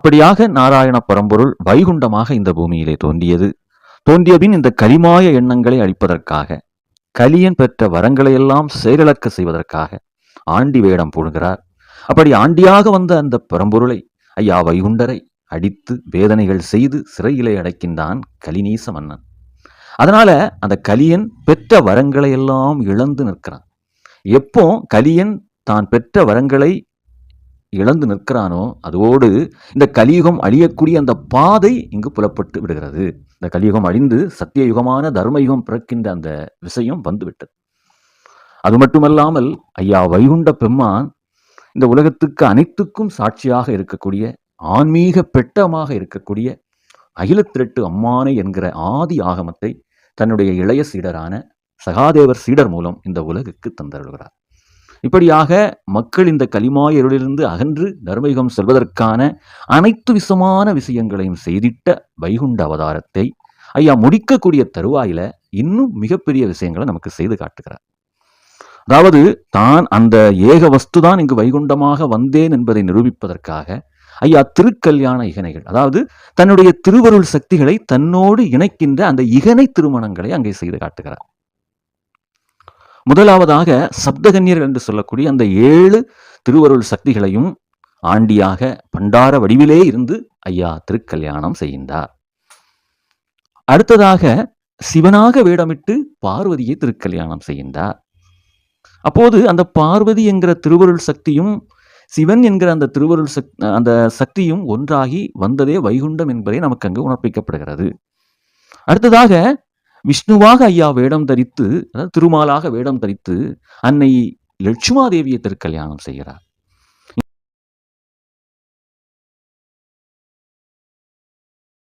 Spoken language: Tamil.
அப்படியாக நாராயண பரம்பொருள் வைகுண்டமாக இந்த பூமியிலே தோன்றியது. தோன்றியபின் இந்த கலிமாய எண்ணங்களை அழிப்பதற்காக கலியன் பெற்ற வரங்களை எல்லாம் செயலிழக்க செய்வதற்காக ஆண்டி வேடம் போடுகிறார் அப்படி ஆண்டியாக வந்த அந்த பரம்பொருளை ஐயா வைகுண்டரை அடித்து வேதனைகள் செய்து சிறையிலே அடைக்கின்றான் கலிநீச மன்னன். அதனால அந்த கலியன் பெற்ற வரங்களை எல்லாம் இழந்து நிற்கிறான். எப்போ கலியன் தான் பெற்ற வரங்களை இழந்து நிற்கிறானோ அதோடு இந்த கலியுகம் அழியக்கூடிய அந்த பாதை இங்கு புலப்பட்டு விடுகிறது. இந்த கலியுகம் அழிந்து சத்தியயுகமான தர்மயுகம் பிறக்கின்ற அந்த விஷயம் வந்துவிட்டது. அது மட்டுமல்லாமல் ஐயா வைகுண்ட பெம்மான் இந்த உலகத்துக்கு அனைத்துக்கும் சாட்சியாக இருக்கக்கூடிய ஆன்மீக பெட்டமாக இருக்கக்கூடிய அகிலத்திரட்டு அம்மானை என்கிற ஆதி ஆகமத்தை தன்னுடைய இளைய சீடரான சகாதேவர் சீடர் மூலம் இந்த உலகுக்கு தந்தருள்கிறார். இப்படியாக மக்கள் இந்த கலிமாய இருளிலிருந்து அகன்று தர்மயுகம் செல்வதற்கான அனைத்து விசமான விஷயங்களையும் செய்திட்ட வைகுண்ட அவதாரத்தை ஐயா முடிக்கக்கூடிய தருவாயில இன்னும் மிகப்பெரிய விஷயங்களை நமக்கு செய்து காட்டுகிறார். அதாவது தான் அந்த ஏக வஸ்துதான் இங்கு வைகுண்டமாக வந்தேன் என்பதை நிரூபிப்பதற்காக ஐயா திருக்கல்யாண இகனைகள் அதாவது தன்னுடைய திருவருள் சக்திகளை தன்னோடு இணைக்கின்ற அந்த இகனை திருமணங்களை அங்கே செய்து காட்டுகிறார். முதலாவதாக சப்தகன்யர் என்று சொல்லக்கூடிய அந்த ஏழு திருவருள் சக்திகளையும் ஆண்டியாக பண்டார வடிவிலே இருந்து ஐயா திருக்கல்யாணம் செய்கின்றார். அடுத்ததாக சிவனாக வேடமிட்டு பார்வதியை திருக்கல்யாணம் செய்கின்றார். அப்போது அந்த பார்வதி என்கிற திருவருள் சக்தியும் சிவன் என்கிற அந்த திருவருள் சக் அந்த சக்தியும் ஒன்றாகி வந்ததே வைகுண்டம் என்பதை நமக்கு அங்கு உணர்ப்பிக்கப்படுகிறது. அடுத்ததாக விஷ்ணுவாக ஐயா வேடம் தரித்து அதாவது திருமாலாக வேடம் தரித்து அன்னை லட்சுமாதேவியை திருக்கல்யாணம் செய்கிறார்.